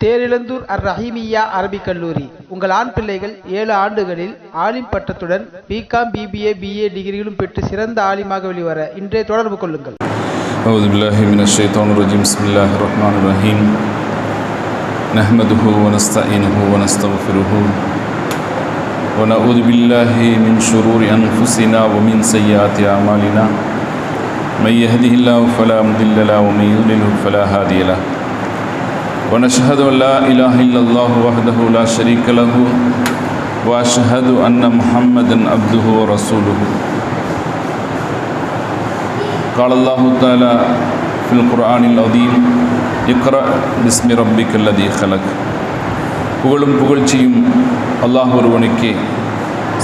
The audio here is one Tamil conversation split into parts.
தேரிழந்தூர் அர் ரஹீமியா அரபிக் கல்லூரி உங்கள் ஆண் பிள்ளைகள் ஏழு ஆண்டுகளில் ஆலிம் பட்டத்துடன் பிகாம் பிபிஏ பிஏ டிகிரிகளும் பெற்று சிறந்த ஆலிமாக வெளிவர இன்றே தொடர்பு கொள்ளுங்கள் أعوذ بالله من الشيطان الرجيم بسم الله الرحمن الرحيم نحمده ونستعينه ونستغفره ونعوذ بالله من شرور أنفسنا ومن سيئات أعمالنا من يهده الله فلا مضل له ومن يضلل فلا هادي له ونشهد أن لا إله إلا الله وحده لا شريك له وأشهد أن محمدا عبده ورسوله. قال الله تعالى في القرآن العظيم اقرأ باسم ربك الذي خلق. புகழும் புகழ்ச்சியும் அல்லாஹ் ஒருவனுக்கே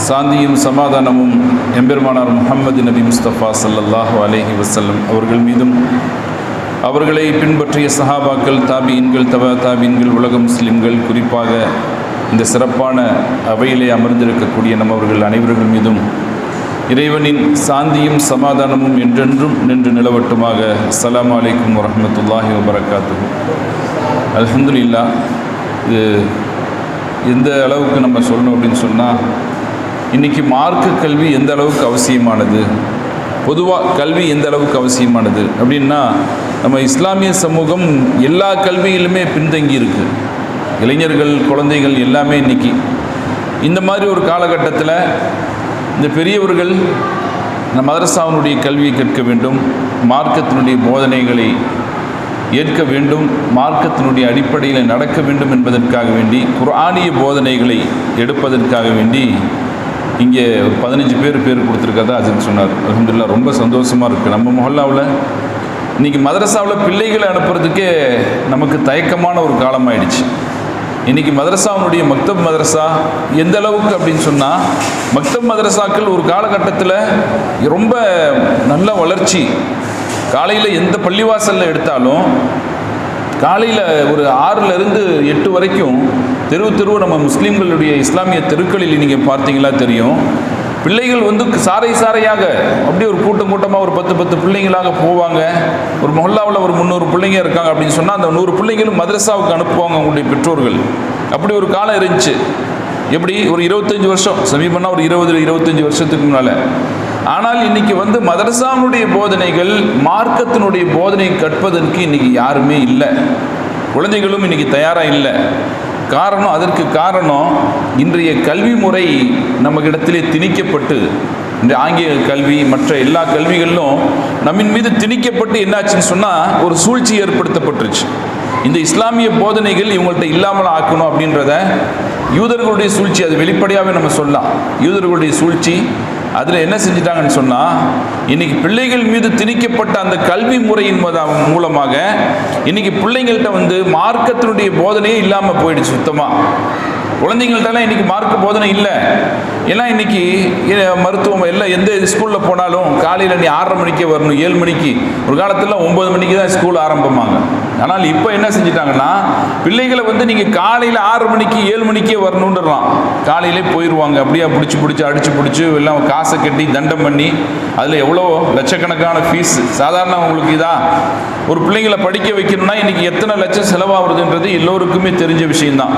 சாந்தியும் சமாதானமும் எம்பெருமானார் முஹம்மது நபி முஸ்தபா சல்லல்லாஹு அலேஹி வசல்லம் அவர்கள் மீதும் அவர்களை பின்பற்றிய சஹாபாக்கள் தாபியின்கள் தவ தாபியின்கள் உலக முஸ்லிம்கள் குறிப்பாக இந்த சிறப்பான அவையிலே அமர்ந்திருக்கக்கூடிய நம்மவர்கள் அனைவர்கள் மீதும் இறைவனின் சாந்தியும் சமாதானமும் என்றென்றும் நின்று நிலவட்டுமாக. அஸ்ஸலாமு அலைக்கும் வரஹ்மத்துல்லாஹி வபரகாத்துஹு. அல்ஹம்துலில்லா இது எந்த அளவுக்கு நம்ம சொல்லணும் அப்படின்னு சொன்னால் இன்றைக்கி மார்க்க கல்வி எந்த அளவுக்கு அவசியமானது? பொதுவாக கல்வி எந்த அளவுக்கு அவசியமானது? அப்படின்னா நம்ம இஸ்லாமிய சமூகம் எல்லா கல்வியிலுமே பின்தங்கி இருக்கு. இளைஞர்கள் குழந்தைகள் எல்லாமே இன்னைக்கு. இந்த மாதிரி ஒரு காலகட்டத்தில் இந்த பெரியவர்கள் இந்த மதரசாவினுடைய கல்வியை கேட்க வேண்டும் மார்க்கத்தினுடைய போதனைகளை ஏற்க வேண்டும் மார்க்கத்தினுடைய அடிப்படையில் நடக்க வேண்டும் என்பதற்காக வேண்டி குரானிய போதனைகளை எடுப்பதற்காக வேண்டி இங்கே ஒரு பதினஞ்சு பேர் பேர் கொடுத்துருக்கதா அஜித் சொன்னார். அலமதுல்லா ரொம்ப சந்தோஷமாக இருக்குது நம்ம மொஹல்லாவில் இன்றைக்கி மதரசாவில் பிள்ளைகளை அனுப்புறதுக்கே நமக்கு தயக்கமான ஒரு காலமாயிடுச்சு. இன்றைக்கி மதரசாவினுடைய மக்தப் மதரசா எந்த அளவுக்கு அப்படின்னு சொன்னால் மக்தப் மதரசாக்கள் ஒரு காலகட்டத்தில் ரொம்ப நல்ல வளர்ச்சி. காலையில் எந்த பள்ளிவாசலில் எடுத்தாலும் காலையில் ஒரு ஆறுலேருந்து எட்டு வரைக்கும் தெருவு தெருவு நம்ம முஸ்லீம்களுடைய இஸ்லாமிய தெருக்களில் நீங்கள் பார்த்தீங்களா தெரியும். பிள்ளைகள் வந்து சாறை சாறையாக அப்படியே ஒரு கூட்டம் கூட்டமாக ஒரு பத்து பத்து பிள்ளைங்களாக போவாங்க. ஒரு மொஹல்லாவில் ஒரு முந்நூறு பிள்ளைங்க இருக்காங்க அப்படின்னு சொன்னால் அந்த நூறு பிள்ளைங்களும் மதரசாவுக்கு அனுப்புவாங்க அவங்களுடைய பெற்றோர்கள். அப்படி ஒரு காலம் இருந்துச்சு. எப்படி? ஒரு இருபத்தஞ்சி வருஷம். சமீபம்னா ஒரு இருபது இருபத்தஞ்சி வருஷத்துக்கு முன்னால். ஆனால் இன்னைக்கு வந்து மதரசாவுடைய போதனைகள் மார்க்கத்தினுடைய போதனை கற்பதற்கு இன்னைக்கு யாருமே இல்லை. குழந்தைகளும் இன்னைக்கு தயாராக இல்லை. காரணம் அதற்கு காரணம் இன்றைய கல்வி முறை நமக்கிடத்திலே திணிக்கப்பட்டு இந்த ஆங்கில கல்வி மற்ற எல்லா கல்விகளிலும் நம்மின் மீது திணிக்கப்பட்டு என்னாச்சுன்னு சொன்னால் ஒரு சூழ்ச்சி ஏற்படுத்தப்பட்டுருச்சு. இந்த இஸ்லாமிய போதனைகள் இவங்கள்ட்ட இல்லாமல் ஆக்கணும் அப்படின்றத யூதர்களுடைய சூழ்ச்சி அது வெளிப்படையாகவே நம்ம சொல்லலாம். யூதர்களுடைய சூழ்ச்சி அதில் என்ன செஞ்சிட்டாங்கன்னு சொன்னால் இன்னைக்கு பிள்ளைகள் மீது திணிக்கப்பட்ட அந்த கல்வி முறையின் மூலமாக இன்னைக்கு பிள்ளைங்கள்ட்ட வந்து மார்க்கத்தினுடைய போதனையே இல்லாமல் போயிடுச்சு சுத்தமாக குழந்தைங்கள்ட்டலாம் இன்றைக்கி மார்க் போதனை இல்லை. ஏன்னா இன்றைக்கி மருத்துவம் எல்லாம் எந்த ஸ்கூலில் போனாலும் காலையில் நீ ஆறரை மணிக்கே வரணும் ஏழு மணிக்கு. ஒரு காலத்தில் ஒம்பது மணிக்கு தான் ஸ்கூல் ஆரம்பமாங்க ஆனால் இப்போ என்ன செஞ்சிட்டாங்கன்னா பிள்ளைகளை வந்து நீங்கள் காலையில் ஆறு மணிக்கு ஏழு மணிக்கே வரணுன்றலாம் காலையிலே போயிடுவாங்க அப்படியே பிடிச்சி பிடிச்சி அடித்து பிடிச்சி எல்லாம் காசை கட்டி தண்டம் பண்ணி அதில் எவ்வளோ லட்சக்கணக்கான ஃபீஸ் சாதாரண உங்களுக்கு இதான் ஒரு பிள்ளைங்களை படிக்க வைக்கணும்னா இன்றைக்கி எத்தனை லட்சம் செலவாகுதுன்றது எல்லோருக்குமே தெரிஞ்ச விஷயம்தான்.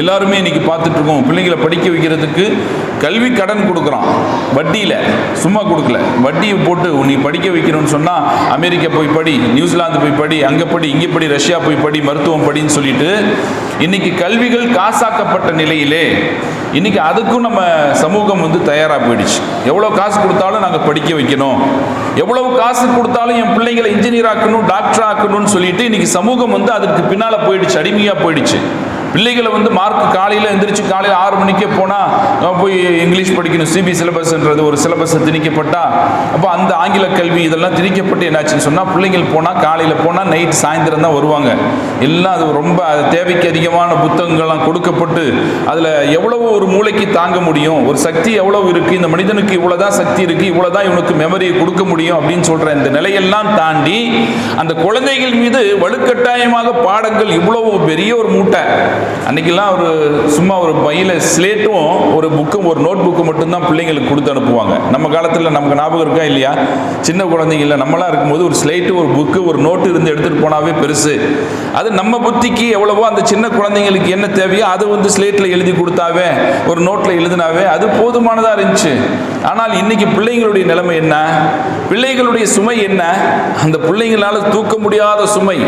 எல்லாருமே இன்னைக்கு பார்த்துட்டு இருக்கோம். பிள்ளைங்களை படிக்க வைக்கிறதுக்கு கல்வி கடன் கொடுக்குறான். வட்டியில் சும்மா கொடுக்கல. வட்டியை போட்டு நீ படிக்க வைக்கணும்னு சொன்னால் அமெரிக்கா போய் படி நியூசிலாந்து போய் படி அங்கே படி இங்கே படி ரஷ்யா போய் படி மருத்துவம் படின்னு சொல்லிட்டு இன்னைக்கு கல்விகள் காசாக்கப்பட்ட நிலையிலே இன்னைக்கு அதுக்கும் நம்ம சமூகம் வந்து தயாராக போயிடுச்சு. எவ்வளோ காசு கொடுத்தாலும் நாங்கள் படிக்க வைக்கணும். எவ்வளவு காசு கொடுத்தாலும் என் பிள்ளைங்களை இன்ஜினியர் ஆக்கணும் டாக்டர் ஆக்கணும்னு சொல்லிட்டு இன்னைக்கு சமூகம் வந்து அதுக்கு பின்னால் போயிடுச்சு அடிமையாக போயிடுச்சு. பிள்ளைகளை வந்து மார்க் காலையில் எந்திரிச்சு காலையில் ஆறு மணிக்கே போனால் போய் இங்கிலீஷ் படிக்கணும் சிபி சிலபஸ்ன்றது ஒரு சிலபஸை திணிக்கப்பட்டா அப்போ அந்த ஆங்கில கல்வி இதெல்லாம் திணிக்கப்பட்டு என்னாச்சுன்னு சொன்னால் பிள்ளைங்கள் போனால் காலையில் போனால் நைட் சாயந்தரம் தான் வருவாங்க. எல்லாம் அது ரொம்ப தேவைக்கு அதிகமான புத்தகங்கள்லாம் கொடுக்கப்பட்டு அதில் எவ்வளவோ ஒரு மூளைக்கு தாங்க முடியும் ஒரு சக்தி எவ்வளவு இருக்குது இந்த மனிதனுக்கு இவ்வளோதான் சக்தி இருக்குது இவ்வளோதான் இவனுக்கு மெமரியை கொடுக்க முடியும் அப்படின்னு சொல்கிற இந்த நிலையெல்லாம் தாண்டி அந்த குழந்தைகள் மீது வலுக்கட்டாயமாக பாடங்கள் இவ்வளவு பெரிய ஒரு மூட்டை. அன்றைக்கெல்லாம் ஒரு சும்மா ஒரு பையில் ஸ்லேட்டும் ஒரு புக்கும் ஒரு நோட் புக்கு மட்டும்தான் பிள்ளைங்களுக்கு கொடுத்து அனுப்புவாங்க. நம்ம காலத்தில் நமக்கு ஞாபகம் இருக்கா இல்லையா? சின்ன குழந்தைங்க இல்லை நம்மளாம் இருக்கும்போது ஒரு ஸ்லேட்டு ஒரு புக்கு ஒரு நோட்டு இருந்து எடுத்துகிட்டு போனாவே பெருசு. அது நம்ம புத்திக்கு எவ்வளவோ அந்த சின்ன குழந்தைங்களுக்கு என்ன தேவையோ அதை வந்து ஸ்லேட்டில் எழுதி கொடுத்தாவே ஒரு நோட்டில் எழுதினாவே அது போதுமானதாக இருந்துச்சு. ஆனால் இன்னைக்கு பிள்ளைங்களுடைய நிலைமை என்ன? பிள்ளைகளுடைய சுமை என்ன? அந்த பிள்ளைங்களால தூக்க முடியாத சுமை.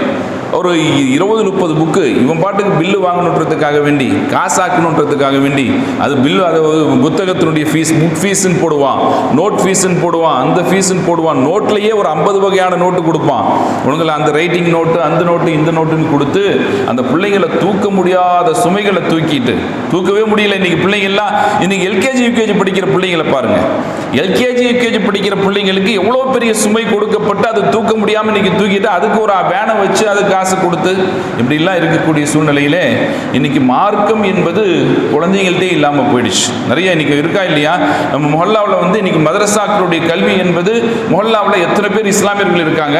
ஒரு இருபது முப்பது புக்கு இவன் பாட்டுக்கு பில்லு வாங்கணுன்றதுக்காக வேண்டி காசாக்கணுன்றதுக்காக வேண்டி அது பில்லு அது புத்தகத்தினுடைய ஃபீஸ் புக் ஃபீஸ்ன்னு போடுவான் நோட் ஃபீஸ்ன்னு போடுவான் அந்த ஃபீஸ்ன்னு போடுவான் நோட்லேயே ஒரு ஐம்பது வகையான நோட்டு கொடுப்பான். உங்களை அந்த ரைட்டிங் நோட்டு அந்த நோட்டு இந்த நோட்டுன்னு கொடுத்து அந்த பிள்ளைங்களை தூக்க முடியாத சுமைகளை தூக்கிட்டு தூக்கவே முடியல இன்னைக்கு பிள்ளைங்கள்லாம் இன்றைக்கி இன்னைக்கு எல்கேஜி யூகேஜி படிக்கிற பிள்ளைங்களை பாருங்கள் எல்கேஜி யூகேஜி படிக்கிற பிள்ளைங்களுக்கு எவ்வளோ பெரிய சுமை கொடுக்கப்பட்டு அது தூக்க முடியாமல் இன்னைக்கு தூக்கிட்டு அதுக்கு ஒரு வேனை வச்சு அதுக்கு காசு கொடுத்து இப்படிலாம் இருக்கக்கூடிய சூழ்நிலையிலே இன்னைக்கு மார்க்கம் என்பது குழந்தைங்கள்ட்டே இல்லாமல் போயிடுச்சு. நிறைய இன்னைக்கு இருக்கா இல்லையா? நம்ம மொஹல்லாவில் வந்து இன்னைக்கு மதரசாக்களுடைய கல்வி என்பது மொஹல்லாவில் எத்தனை பேர் இஸ்லாமியர்கள் இருக்காங்க?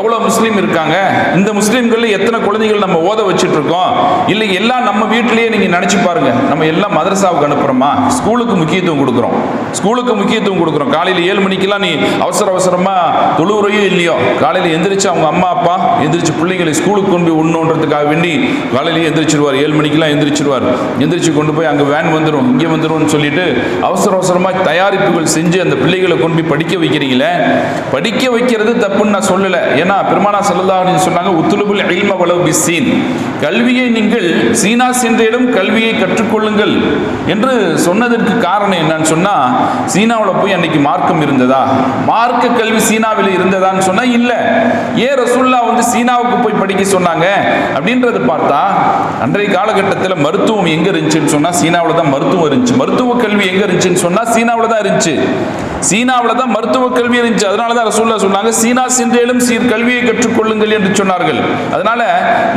எவ்வளோ முஸ்லீம் இருக்காங்க? இந்த முஸ்லீம்களில் எத்தனை குழந்தைகள் நம்ம ஓத வச்சுட்டு இருக்கோம் இல்லை எல்லாம் நம்ம வீட்டிலேயே நீங்கள் நினச்சி பாருங்கள் நம்ம எல்லாம் மதரசாவுக்கு அனுப்புகிறோமா ஸ்கூலுக்கு முக்கியத்துவம் கொடுக்குறோம். ஸ்கூலுக்கு முக்கியத்துவம் கொடுக்குறோம் காலையில் ஏழு மணிக்கெல்லாம் நீ அவசர அவசரமாக தொழுவுறையும் இல்லையோ காலையில் எந்திரிச்சு அவங்க அம்மா அப்பா எந்திரிச்சு பிள்ளைங்களை ஸ்கூலுக்கு கொண்டு போய் உண்ணணுன்றதுக்காக வேண்டி காலையிலேயே எந்திரிச்சிருவார். ஏழு மணிக்கெல்லாம் எந்திரிச்சிருவார். எந்திரிச்சு கொண்டு போய் அங்கே வேன் வந்துடும் இங்கே வந்துடும்னு சொல்லிட்டு அவசர அவசரமாக தயாரிப்புகள் செஞ்சு அந்த பிள்ளைகளை கொண்டு போய் படிக்க வைக்கிறீங்களே? படிக்க வைக்கிறது தப்புன்னு நான் சொல்லலை. ஏன்னா பெருமானா சல்லல்லாஹு சொன்னாங்க உத்துலுபுல் இல்ம வளவு பிஸ்ஸீன். கல்வியை நீங்கள் சீனா சென்றிடம் கல்வியை கற்றுக்கொள்ளுங்கள் என்று சொன்னதற்கு காரணம் என்னன்னு சொன்னால் சீனாவில் போய் அன்னைக்கு மார்க்கம் இருந்ததா? மார்க்க கல்வி சீனாவில் இருந்ததான்னு சொன்னா இல்ல. ஏன் ரசுல்லா வந்து சீனாவுக்கு போய் படிக்க சொன்னாங்க? அப்படின்றது பார்த்தா அன்றைய காலகட்டத்தில் மருத்துவம் எங்க இருந்துச்சுன்னு சொன்னா சீனாவில் தான் மருத்துவம் இருந்துச்சு. மருத்துவ கல்வி எங்க இருந்துச்சுன்னு சொன்னா சீனாவில் தான் இருந்துச்சு. சீனாவில் தான் மருத்துவ கல்வி இருந்துச்சு. அதனால தான் ரசூல்லா சொன்னாங்க சீனா சென்றேலும் சீர் கல்வியை கற்றுக்கொள்ளுங்கள் என்று சொன்னார்கள். அதனால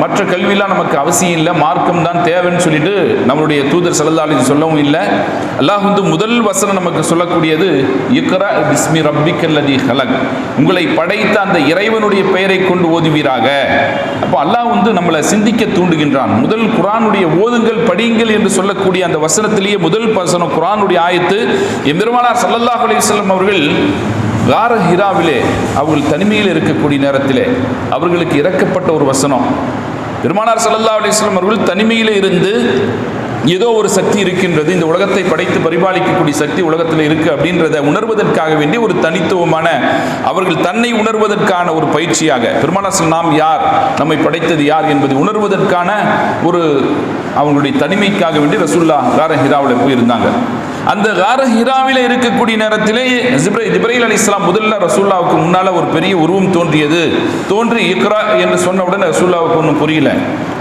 மற்ற கல்வியெல்லாம் நமக்கு அவசியம் இல்லை மார்க்கம் தான் தேவைன்னு சொல்லிட்டு நம்மளுடைய தூதர் செலதாளி சொல்லவும் இல்லை. அல்லாஹ் வந்து முதல் வசனம் நமக்கு சொல்லக்கூடியது இக்ரா பிஸ்மி ரப்பிக்கல்லதி ஹலக். உங்களை படைத்த அந்த இறைவனுடைய பெயரை கொண்டு ஓதுவீராக. அப்போ அல்லாஹ் வந்து நம்மளை சிந்திக்க தூண்டுகின்றான். முதல் குரானுடைய ஓதுங்கள் படியுங்கள் என்று சொல்லக்கூடிய அந்த வசனத்திலேயே முதல் வசனம் குரானுடைய ஆயத்து எம்பெருமானார் சல்லல்லாஹ் அலி வஸல்லம் அவர்கள் கார ஹிராவிலே அவர்கள் தனிமையில் இருக்கக்கூடிய நேரத்திலே அவர்களுக்கு இறக்கப்பட்ட ஒரு வசனம். பெருமானார் சல்லல்லா அலிஸ்லாம் அவர்கள் தனிமையில் இருந்து ஏதோ ஒரு சக்தி இருக்கின்றது இந்த உலகத்தை படைத்து பரிபாலிக்கக்கூடிய சக்தி உலகத்தில் இருக்குது அப்படின்றத உணர்வதற்காக வேண்டி ஒரு தனித்துவமான அவர்கள் தன்னை உணர்வதற்கான ஒரு பயிற்சியாக பெருமானாசல் நாம் யார் நம்மை படைத்தது யார் என்பதை உணர்வதற்கான ஒரு அவங்களுடைய தனிமைக்காக வேண்டி ரசுல்லா கார ஹிராவில் போயிருந்தாங்க. அந்த கார ஹிராவில் இருக்கக்கூடிய நேரத்திலே ஜிப்ரை அலி இஸ்லாம் முதல்ல ரசூல்லாவுக்கு முன்னால ஒரு பெரிய உருவம் தோன்றியது. தோன்றி இக்ரா என்று சொன்ன உடனே ரசூல்லாவுக்கு ஒன்றும் புரியல.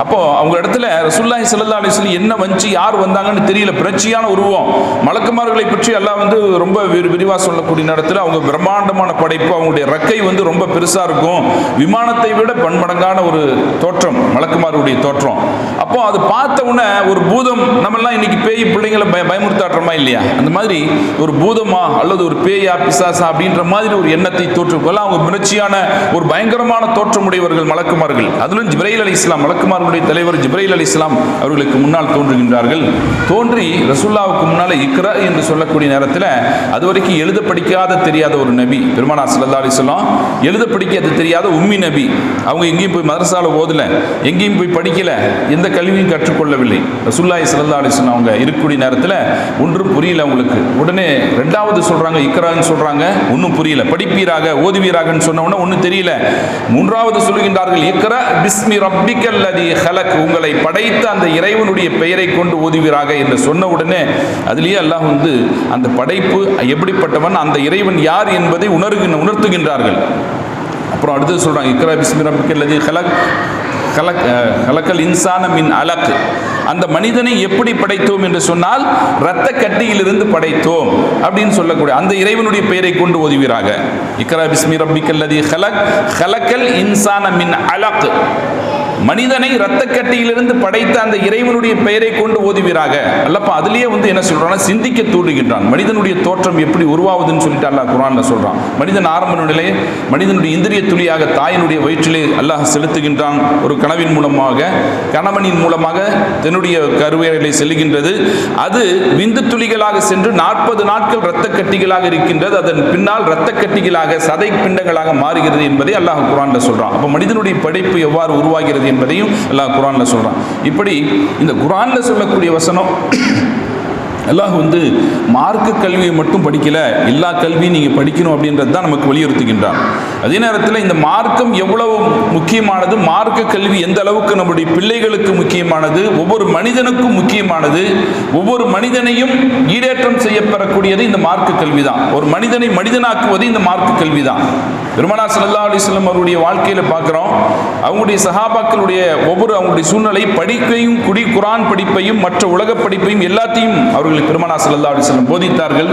அப்போ அவங்க இடத்துல ரசூல்லாஹி சல்லா அலைஹி என்ன வந்துச்சு யார் வந்தாங்கன்னு தெரியல. பிரச்சியான உருவம். மலக்குமார்களை பற்றி எல்லாம் வந்து ரொம்ப விரிவாக சொல்லக்கூடிய நேரத்தில் அவங்க பிரம்மாண்டமான படைப்பு அவங்களுடைய ரக்கை வந்து ரொம்ப பெருசா இருக்கும். விமானத்தை விட பன்மடங்கான ஒரு தோற்றம் மலக்குமாருடைய தோற்றம். அப்போ அது பார்த்த உடனே ஒரு பூதம் நம்மெல்லாம் இன்னைக்கு பேய் பிள்ளைங்களை பய பயமுறுத்தாட்டுறோமா இல்லையா? அந்த மாதிரி ஒரு பூதமா அல்லது ஒரு பேயா பிசாசா அப்படின்ற மாதிரி ஒரு எண்ணத்தை தோற்றுக்கொள்ள அவங்க முயற்சியான ஒரு பயங்கரமான தோற்றமுடையவர்கள் மலக்குமார்கள். அதிலும் ஜிப்ரைல் அலி இஸ்லாம் மலக்குமார்களுடைய தலைவர் ஜிப்ரைல் அலி இஸ்லாம் அவர்களுக்கு முன்னால் தோன்றுகின்றார்கள். தோன்றி ரசுல்லாவுக்கு முன்னால் இக்ரா என்று சொல்லக்கூடிய நேரத்தில் அது வரைக்கும் எழுத படிக்காத தெரியாத ஒரு நபி பெருமானா சல்லா அலிஸ்லாம் எழுத படிக்காத தெரியாத உம்மி நபி. அவங்க எங்கேயும் போய் மதரசாவில் ஓதலை எங்கேயும் போய் படிக்கல எந்த கல்வியும் கற்றுக்கொள்ளவில்லை. ரசுல்லாய் சல்லா அலிஸ்லாம் அவங்க இருக்கக்கூடிய நேரத்தில் ஒன்றும் புரியல உங்களுக்கு. உடனே ரெண்டாவது சொல்றாங்க இக்ரான்னு சொல்றாங்க ஒன்றும் புரியல. படிப்பீராக ஓதுவீராகன்னு சொன்ன உடனே ஒன்றும் தெரியல. மூன்றாவது சொல்லுகின்றார்கள் இக்ரா பிஸ்மி ரப்பிக்கல்லதி ஹலக். உங்களை படைத்த அந்த இறைவனுடைய பெயரை கொண்டு ஓதுவீராக என்று சொன்ன உடனே அதுலேயே அல்லாஹ் வந்து அந்த படைப்பு எப்படிப்பட்டவன் அந்த இறைவன் யார் என்பதை உணர்கின்ற உணர்த்துகின்றார்கள். அப்புறம் அடுத்தது சொல்றாங்க இக்ரா பிஸ்மி ரப்பிக்கல்லதி ஹலக். கலக் கலக்கல் இன்சான மின் அலக்கு அந்த மனிதனை எப்படி படைத்தோம் என்று சொன்னால் இரத்த கட்டியிலிருந்து படைத்தோம் அப்படின்னு சொல்லக்கூடிய அந்த இறைவனுடைய பெயரை கொண்டு ஓதுவீராக. இக்ரா பிஸ்மி ரப்பிக்கல்லதி ஹலக் ஹலக்கல் இன்சான மின் அலக். மனிதனை இரத்த கட்டியிலிருந்து படைத்த அந்த இறைவனுடைய பெயரை கொண்டு ஓதுவீராக. அல்லப்பா அதுலயே வந்து என்ன சொல்றான்னா சிந்திக்க தூண்டுகின்றான். மனிதனுடைய தோற்றம் எப்படி உருவாகுதுன்னு சொல்லிட்டு அல்லாஹ் குரான்ல சொல்றான். மனிதன் ஆரம்ப நிலையிலே மனிதனுடைய இந்திரிய துளியாக தாயினுடைய வயிற்றிலே அல்லாஹ் செலுத்துகின்றான் ஒரு கனவின் மூலமாக. கணவனின் மூலமாக தன்னுடைய கருவேலை செல்கின்றது அது விந்து துளிகளாக சென்று நாற்பது நாட்கள் இரத்த கட்டிகளாக இருக்கின்றது. அதன் பின்னால் இரத்த கட்டிகளாக சதை பிண்டங்களாக மாறுகிறது என்பதை அல்லாஹ் குரான்ல சொல்றான். அப்ப மனிதனுடைய படைப்பு எவ்வாறு உருவாகிறது என்பதையும் அல்லாஹ் குரானில் சொல்கிறான் இப்படி இந்த குரானில் சொல்லக்கூடிய வசனம் அல்லாஹ் வந்து மார்க்க கல்வியை மட்டும் படிக்கல எல்லா கல்வியும் நீங்கள் படிக்கணும் அப்படின்றது தான் நமக்கு வலியுறுத்துகின்றான். அதே நேரத்தில் இந்த மார்க்கம் எவ்வளவு முக்கியமானது மார்க்க கல்வி எந்த அளவுக்கு நம்முடைய பிள்ளைகளுக்கு முக்கியமானது ஒவ்வொரு மனிதனுக்கும் முக்கியமானது ஒவ்வொரு மனிதனையும் ஈடேற்றம் செய்யப்பெறக்கூடியது இந்த மார்க்க கல்வி தான். ஒரு மனிதனை மனிதனாக்குவது இந்த மார்க்க கல்வி தான். பெருமனா சல்லா அலிஸ்லம் அவருடைய வாழ்க்கையில் பார்க்குறோம் அவங்களுடைய சஹாபாக்களுடைய ஒவ்வொரு அவங்களுடைய சூழ்நிலை படிப்பையும் குடி குரான் படிப்பையும் மற்ற உலக படிப்பையும் எல்லாத்தையும் அவர்களுக்கு பெருமனா சல்லா அலிஸ்லாம் போதித்தார்கள்.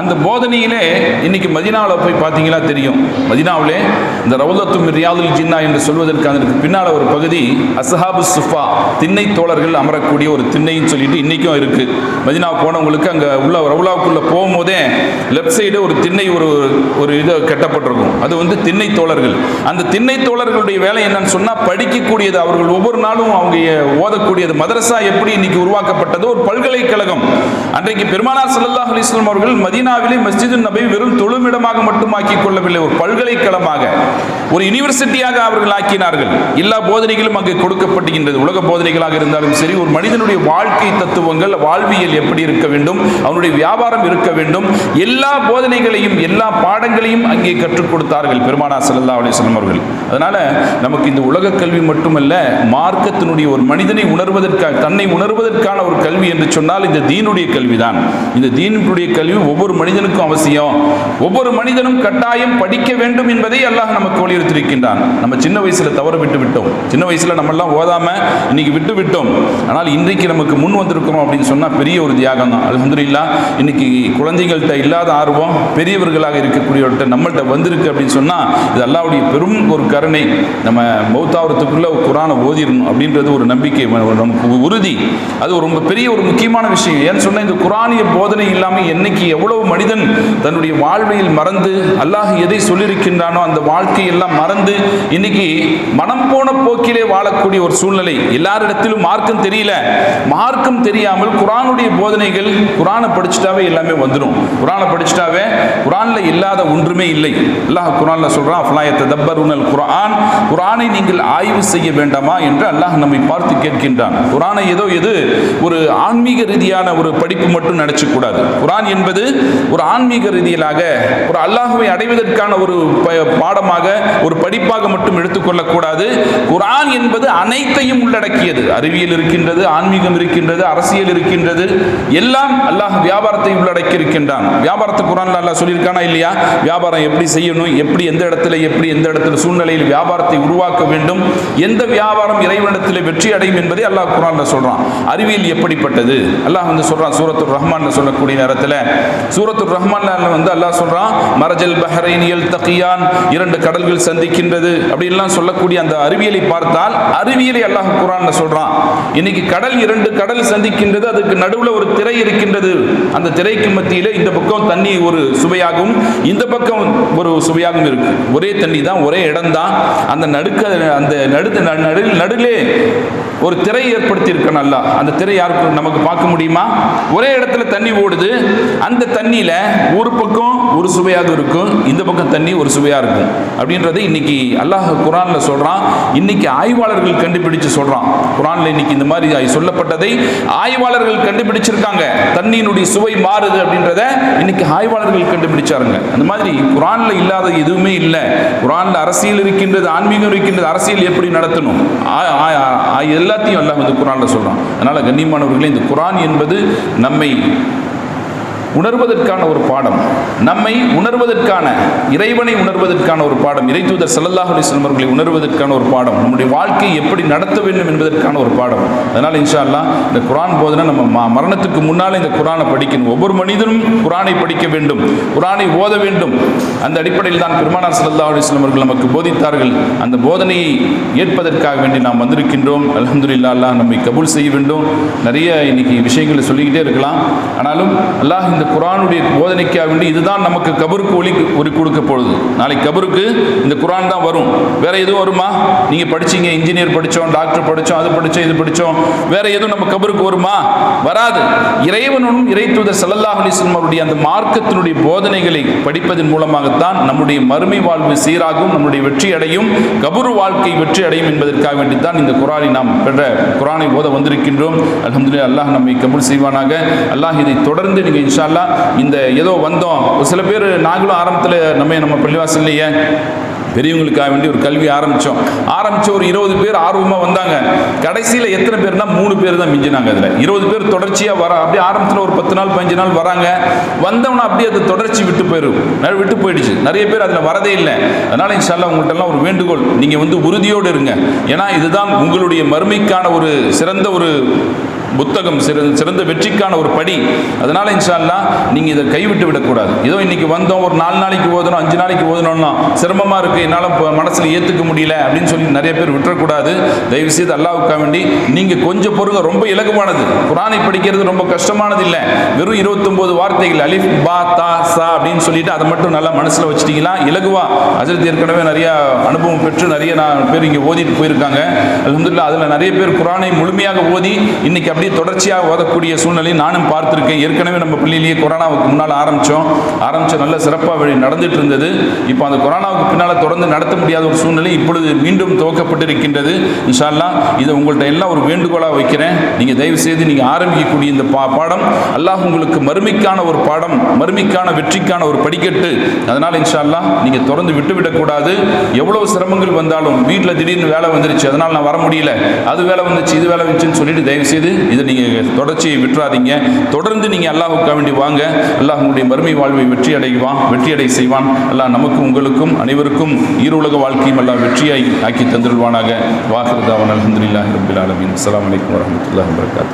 அந்த போதனையிலே இன்னைக்கு மதினாவில் போய் பார்த்தீங்களா தெரியும். மதினாவிலே இந்த ரவுலத்து ரியாதுல் ஜின்னா என்று சொல்வதற்கு அதற்கு பின்னால் ஒரு பகுதி அசஹாபு சுஃபா திண்ணை தோழர்கள் அமரக்கூடிய ஒரு திண்ணைன்னு சொல்லிட்டு இன்னைக்கும் இருக்கு. மதினா போனவங்களுக்கு அங்கே உள்ள ரவுலாவுக்குள்ளே போகும்போதே லெஃப்ட் சைடு ஒரு திண்ணை ஒரு ஒரு இது கட்டப்பட்டிருக்கும். அது வந்து திண்ணை தோழர்கள். அந்த திண்ணை தோழர்களுடைய வேலை என்னன்னு சொன்னா படிக்கக்கூடியது அவர்கள் ஒவ்வொரு நாளும் அவங்க ஓதக்கூடியது. மதரசா எப்படி இன்னைக்கு உருவாக்கப்பட்டது ஒரு பல்கலைக்கழகம். அன்றைக்கு பெருமானார் ஸல்லல்லாஹு அலிஸ்லாம் அவர்கள் மதீனாவிலே மஸ்ஜிது நபை வெறும் தொழுமிடமாக மட்டும் ஆக்கிக் கொள்ளவில்லை. ஒரு பல்கலைக்கழகமாக ஒரு யூனிவர்சிட்டியாக அவர்கள் ஆக்கினார்கள். எல்லா போதனைகளும் அங்கு கொடுக்கப்படுகின்றது உலக போதனைகளாக இருந்தாலும் சரி ஒரு மனிதனுடைய வாழ்க்கை தத்துவங்கள் வாழ்வியல் எப்படி இருக்க வேண்டும் அவனுடைய வியாபாரம் இருக்க வேண்டும் எல்லா போதனைகளையும் எல்லா பாடங்களையும் அங்கே கற்றுக் கொடுத்தார்கள் பெருமானா சல்லா அலிஸ்லாம் அவர்கள். அதனால நமக்கு இந்த உலக கல்வி மட்டுமல்ல மார்க்கத்தினுடைய ஒரு மனிதனை உணர்வதற்காக தன்னை உணர்வதற்கான ஒரு கல்வி என்று சொன்னால் இந்த தீனுடைய கல்விதான். இந்த தீனுடைய கல்வி ஒவ்வொரு மனிதனுக்கும் அவசியம். ஒவ்வொரு மனிதனும் கட்டாயம் படிக்க வேண்டும் என்பதை அல்லாஹ் நமக்கு வலியுறுத்தியிருக்கின்றான். நம்ம சின்ன வயசுல தவறு விட்டு விட்டோம். சின்ன வயசுல நம்மெல்லாம் ஓதாம இன்னைக்கு விட்டு விட்டோம். ஆனால் இன்றைக்கு நமக்கு முன் வந்திருக்கிறோம் அப்படின்னு சொன்னா பெரிய ஒரு தியாகம் தான். அல்ஹம்துலில்லாஹ் இன்னைக்கு குழந்தைகள்கிட்ட இல்லாத ஆர்வம் பெரியவர்களாக இருக்கக்கூடியவர்கிட்ட நம்மள்கிட்ட வந்திருக்கு அப்படின்னு சொன்னா இது அல்லாவுடைய பெரும் ஒரு கருணை. நம்ம மௌத்தாவரத்துக்குள்ளே குரானை ஓதிடணும் அப்படின்றது ஒரு நம்பிக்கை நமக்கு உறுதி. அது ஒரு ரொம்ப பெரிய ஒரு முக்கியமான விஷயம். ஏன்னு சொன்னால் இந்த குரானிய போதனை இல்லாமல் என்னைக்கு எவ்வளவு மனிதன் தன்னுடைய வாழ்வையில் மறந்து அல்லாஹ் எதை சொல்லியிருக்கின்றானோ அந்த வாழ்க்கையெல்லாம் மறந்து இன்னைக்கு மனம் போன போக்கிலே வாழக்கூடிய ஒரு சூழ்நிலை. எல்லாரிடத்திலும் மார்க்கம் தெரியல. மார்க்கம் தெரியாமல் குரானுடைய போதனைகள் குரானை படிச்சுட்டாவே எல்லாமே வந்துடும் குரானை படிச்சுட்டாவே குரானில் இல்லாத ஒன்றுமே இல்லை. அல்லாஹ் குரானில் சொல்கிறான் அஃப்லாயத்த தப்பருனல் குரான் குரானை நீங்கள் ஆய்வு செய்ய வேண்டாமா என்று அல்லாஹ் நம்மை பார்த்து கேட்கின்றான். குரானை ஏதோ எது ஒரு ஆன்மீக ரீதியான ஒரு படிப்பு மட்டும் நினைச்சக்கூடாது குரான் என்பது ஒரு ஆன்மீக ரீதியிலாக ஒரு அல்லாஹுவை அடைவதற்கான ஒரு பாடமாக ஒரு படிப்பாக மட்டும் எடுத்துக்கொள்ளக்கூடாது. குரான் என்பது அனைத்தையும் உள்ளடக்கியது. அறிவியல் இருக்கின்றது ஆன்மீகம் இருக்கின்றது அரசியல் இருக்கின்றது. எல்லாம் அல்லாஹ் வியாபாரத்தை உள்ளடக்கி இருக்கின்றான் வியாபாரத்தை குரான்ல அல்லாஹ் சொல்லியிருக்கானா இல்லையா? வியாபாரம் எப்படி செய்யணும்? எப்படி எந்த இடத்துல எப்படி எந்த இடத்துல சூழ்நிலையில் வியாபாரத்தை உருவாக்க உருவாக்க வேண்டும். எந்த வியாபாரம் இறைவனிடத்தில் வெற்றி அடையும் என்பதை அல்லாஹ் குரான்ல சொல்றான். அறிவியல் எப்படிப்பட்டது? அல்லாஹ் வந்து சொல்றான் சூரத்துர் ரஹ்மான் சொல்லக்கூடிய நேரத்தில். சூரத்துர் ரஹ்மான் வந்து அல்லாஹ் சொல்றான் மரஜல் பஹரைனியல் தகியான் இரண்டு கடல்கள் சந்திக்கின்றது. அப்படின்லாம் சொல்லக்கூடிய அந்த அறிவியலை பார்த்தால் அறிவியலை அல்லாஹ் குரான்ல சொல்றான். இன்னைக்கு கடல் இரண்டு கடல் சந்திக்கின்றது அதுக்கு நடுவில் ஒரு திரை இருக்கின்றது. அந்த திரைக்கு மத்தியில இந்த பக்கம் தண்ணி ஒரு சுவையாகவும் இந்த பக்கம் ஒரு சுவையாகவும் இருக்கு. ஒரே தண்ணி தான் ஒரே இடம் தான் அந்த நடுக்க அந்த நடு நடு நடுலே ஒரு திரை ஏற்படுத்தி இருக்கான் அல்ல அந்த திரை யாருக்கு நமக்கு பார்க்க முடியுமா? ஒரே இடத்துல தண்ணி ஓடுது. அந்த தண்ணியில ஒரு பக்கம் ஒரு சுவையாக இருக்கும். இந்த பக்கம் தண்ணி ஒரு சுவையாக இருக்கும். அப்படின்றத இன்னைக்கு அல்லாஹ் குரான்ல சொல்றான். இன்னைக்கு ஆய்வாளர்கள் கண்டுபிடிச்சு சொல்றான். குரான்ல இன்னைக்கு இந்த மாதிரி சொல்லப்பட்டதை ஆய்வாளர்கள் கண்டுபிடிச்சிருக்காங்க. தண்ணியினுடைய சுவை மாறுது அப்படின்றத இன்னைக்கு ஆய்வாளர்கள் கண்டுபிடிச்சாருங்க. அந்த மாதிரி குரான்ல இல்லாத எதுவுமே இல்லை. குரான்ல அரசியல் இருக்கின்றது ஆன்மீகம் இருக்கின்றது அரசியல் எப்படி நடத்தணும்? ஆ- ஆ- ஆ- எல்லாத்தையும் அல்லாஹ் வந்து குரான்ல சொல்கிறான் அதனால கண்ணியமானவர்களே இந்த குரான் என்பது நம்மை உணர்வதற்கான ஒரு பாடம். நம்மை உணர்வதற்கான இறைவனை உணர்வதற்கான ஒரு பாடம். இறை தூதர் சல்லல்லாஹு அவர்களை உணர்வதற்கான ஒரு பாடம். நம்முடைய வாழ்க்கையை எப்படி நடத்த வேண்டும் என்பதற்கான ஒரு பாடம். அதனால் இன்ஷா அல்லாஹ் இந்த குரான் போதனை நம்ம மரணத்துக்கு முன்னால் இந்த குரானை படிக்கணும். ஒவ்வொரு மனிதனும் குரானை படிக்க வேண்டும். குரானை ஓத வேண்டும். அந்த அடிப்படையில் தான் பெருமானார் ஸல்லல்லாஹு அலிஸ்லம் அவர்கள் நமக்கு போதித்தார்கள். அந்த போதனையை ஏற்பதற்காக வேண்டி நாம் வந்திருக்கின்றோம். அல்ஹம்துலில்லாஹ் அல்லாஹ் நம்மை கபூல் செய்ய வேண்டும். நிறைய இன்னைக்கு விஷயங்களை சொல்லிக்கிட்டே இருக்கலாம். ஆனாலும் அல்லாஹ் இந்த குரானுடைய போதனைக்காக வேண்டி இதுதான் நமக்கு கபருக்கு ஒளி ஒரு கொடுக்க போகுது. நாளைக்கு கபருக்கு இந்த குரான் தான் வரும். வேற எதுவும் வருமா? நீங்க படிச்சீங்க இன்ஜினியர் படிச்சோம் டாக்டர் படிச்சோம் அது படிச்சோம் இது படிச்சோம். வேற எதுவும் நம்ம கபருக்கு வருமா? வராது. இறைவனும் இறை தூதர் ஸல்லல்லாஹு அவருடைய அந்த மார்க்கத்தினுடைய போதனைகளை படிப்பதன் மூலமாகத்தான் நம்முடைய மறுமை வாழ்வு சீராகும் நம்முடைய வெற்றி அடையும் கபரு வாழ்க்கை வெற்றி அடையும் என்பதற்காக வேண்டித்தான் இந்த குரானை நாம் பெற்ற குரானை போத வந்திருக்கின்றோம். அல்ஹம்துலில்லாஹ் அல்லாஹ் நம்மை கபூல் செய்வானாக. அல்லாஹ் இதை தொடர்ந்து நீங்கள் இன்ஷா இன்ஷால்லா இந்த ஏதோ வந்தோம். ஒரு சில பேர் நாங்களும் ஆரம்பத்தில் நம்ம நம்ம பள்ளிவாசல்லையே பெரியவங்களுக்காக வேண்டி ஒரு கல்வி ஆரம்பித்தோம் ஆரம்பித்த ஒரு இருபது பேர் ஆர்வமாக வந்தாங்க. கடைசியில் எத்தனை பேர்னா மூணு பேர் தான் மிஞ்சினாங்க அதில். இருபது பேர் தொடர்ச்சியாக வர அப்படியே ஆரம்பத்தில் ஒரு பத்து நாள் பதினஞ்சு நாள் வராங்க. வந்தவனா அப்படியே அது தொடர்ச்சி விட்டு போயிடும் நிறைய விட்டு போயிடுச்சு. நிறைய பேர் அதில் வரதே இல்லை. அதனால் இன்ஷால்லா உங்கள்கிட்டலாம் ஒரு வேண்டுகோள். நீங்கள் வந்து உறுதியோடு இருங்க. ஏன்னா இதுதான் உங்களுடைய மறுமைக்கான ஒரு சிறந்த ஒரு புத்தகம் சிறந்த சிறந்த வெற்றிக்கான ஒரு படி. அதனால் இன்ஷால்லா நீங்கள் இதை கைவிட்டு விடக்கூடாது. ஏதோ இன்னைக்கு வந்தோம் ஒரு நாலு நாளைக்கு ஓதணும் அஞ்சு நாளைக்கு ஓதணும்னா சிரமமாக இருக்குது என்னால் இப்போ ஏற்றுக்க முடியல அப்படின்னு சொல்லி நிறைய பேர் விட்டுறக்கூடாது. தயவு செய்து அல்லாஹ்வுக்காக வேண்டி நீங்கள் கொஞ்சம் பொருங்க ரொம்ப இலகுவானது. குரானை படிக்கிறது ரொம்ப கஷ்டமானது இல்லை. வெறும் 29 வார்த்தைகள் அலிஃப் பா தா சா அப்படின்னு சொல்லிட்டு அதை மட்டும் நல்லா மனசில் வச்சுட்டீங்களா? இலகுவா. அஜரத் ஏற்கனவே நிறைய அனுபவம் பெற்று நிறைய நான் பேர் இங்கே ஓதிட்டு போயிருக்காங்க. அலமதுல்லா அதில் நிறைய பேர் குரானை முழுமையாக ஓதி இன்னைக்கு பற்றி தொடர்ச்சியாக ஓதக்கூடிய சூழ்நிலையை நானும் பார்த்துருக்கேன். ஏற்கனவே நம்ம பள்ளியிலேயே கொரோனாவுக்கு முன்னால் ஆரம்பித்தோம். ஆரம்பித்த நல்ல சிறப்பாக வழி நடந்துட்டு இருந்தது. இப்போ அந்த கொரோனாவுக்கு பின்னால் தொடர்ந்து நடத்த முடியாத ஒரு சூழ்நிலை இப்பொழுது மீண்டும் துவக்கப்பட்டிருக்கின்றது. இன்ஷா இதை உங்கள்கிட்ட எல்லாம் ஒரு வேண்டுகோளாக வைக்கிறேன். நீங்கள் தயவு செய்து நீங்கள் ஆரம்பிக்கக்கூடிய இந்த பா பாடம் அல்லாஹ் உங்களுக்கு மறுமைக்கான ஒரு பாடம் மறுமைக்கான வெற்றிக்கான ஒரு படிக்கட்டு. அதனால் இன்ஷால்லா நீங்கள் தொடர்ந்து விட்டுவிடக்கூடாது எவ்வளவு சிரமங்கள் வந்தாலும் வீட்டில் திடீர்னு வேலை வந்துருச்சு அதனால் நான் வர முடியல அது வேலை வந்துச்சு இது வேலை வந்துச்சுன்னு சொல்லிட்டு தயவு செய்து இதை நீங்கள் தொடர்ச்சியை விட்டுறாதீங்க. தொடர்ந்து நீங்கள் அல்லாஹுக்காக வேண்டி வாங்க. அல்லாஹ் உங்களுடைய மறுமை வாழ்வை வெற்றி அடைவான் வெற்றி அடை செய்வான். அல்லாஹ் நமக்கும் உங்களுக்கும் அனைவருக்கும் ஈருலக வாழ்க்கையும் அல்லாஹ் வெற்றியாய் ஆக்கி தந்திருவானாக வாஹிருதாவன் அலமதுல்லாஹ் ரபில் ஆலமின். அஸ்ஸலாமு வலைக்கம் வரமத்துல வபரகாத்துஹு.